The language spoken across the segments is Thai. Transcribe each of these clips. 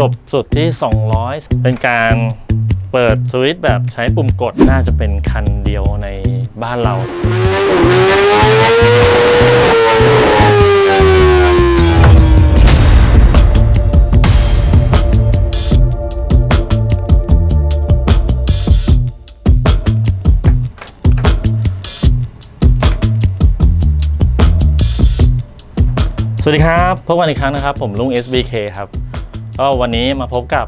จบสุดที่ 200 เป็นการเปิดสวิตช์แบบใช้ปุ่มกดน่าจะเป็นคันเดียวในบ้านเรา สวัสดีครับพบกันอีกครั้งนะครับ ผมลุง SBK ครับ ก็วันนี้มาพบกับ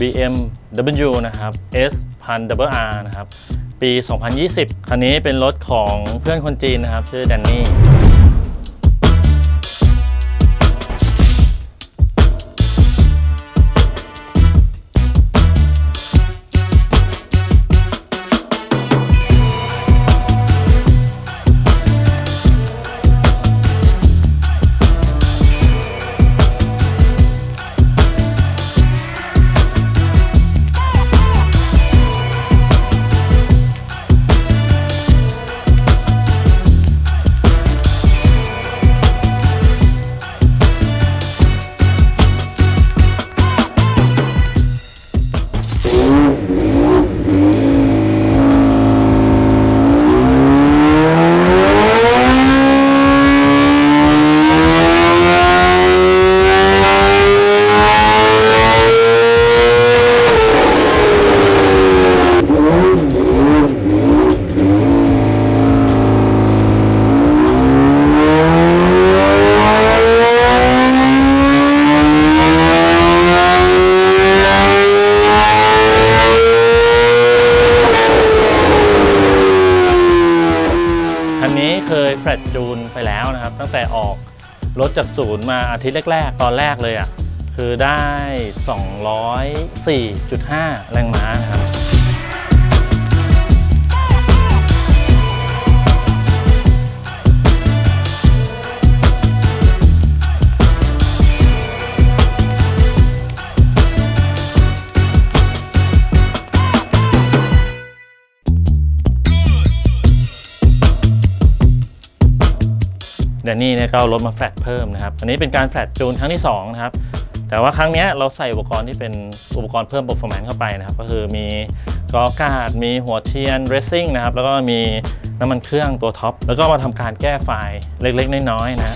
BMW นะครับ S 1 0 0 R นะครับ ปี 2020 คันนี้เป็นรถของเพื่อนคนจีนนะครับ ชื่อแดนนี่ แล้วนะครับ ตั้งแต่ออกรถจากศูนย์มาอาทิตย์แรก ๆ ตอนแรกเลยอะคือได้ 204.5 แรงม้านะครับ แดนนี่เนี่ยก็เอารถมาแฟลตเพิ่มนะครับ อันนี้เป็นการแฟลตจูนครั้งที่2นะครับ แต่ว่าครั้งนี้เราใส่อุปกรณ์ที่เป็นอุปกรณ์เพิ่ม performance เข้าไปนะครับ ก็คือมีกอกาด มีหัวเทียนเรซซิ่งนะครับ แล้วก็มีน้ำมันเครื่องตัวท็อป แล้วก็มาทำการแก้ไฟล์เล็กๆ น้อยๆนะ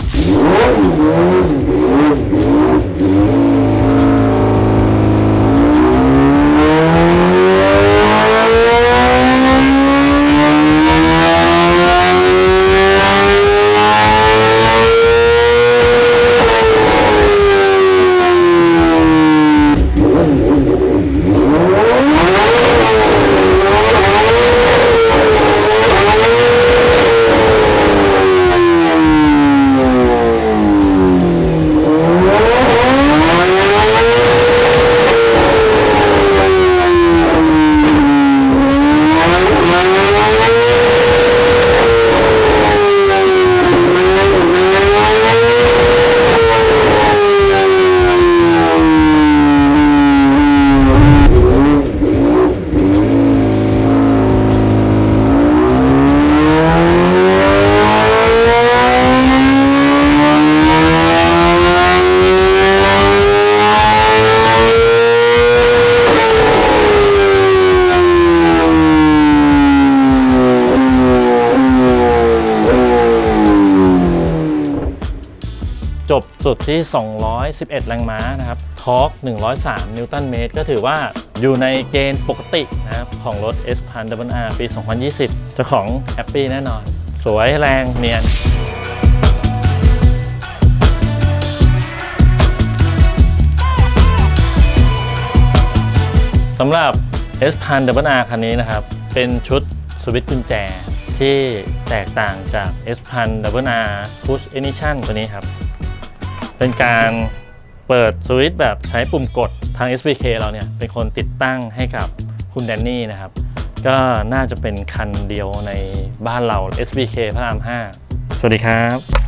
สุดที่ 211 แรงม้านะครับทอร์ก103 นิวตันเมตร ก็ถือว่าอยู่ในเกณฑ์ปกตินะครับของรถ S พัน R ปี 2020 เจ้าของแฮปปี้แน่นอน สวยแรงเนียนสำหรับ S พัน R คันนี้นะครับ เป็นชุดสวิตช์กุญแจที่แตกต่างจาก S พัน R Push Ignition ตัวนี้ครับ เป็นการเปิดสวิตช์แบบใช้ปุ่มกดทาง SBK เราเนี่ย เป็นคนติดตั้งให้กับคุณแดนนี่นะครับ ก็น่าจะเป็นคันเดียวในบ้านเรา SBK พระราม 5 สวัสดีครับ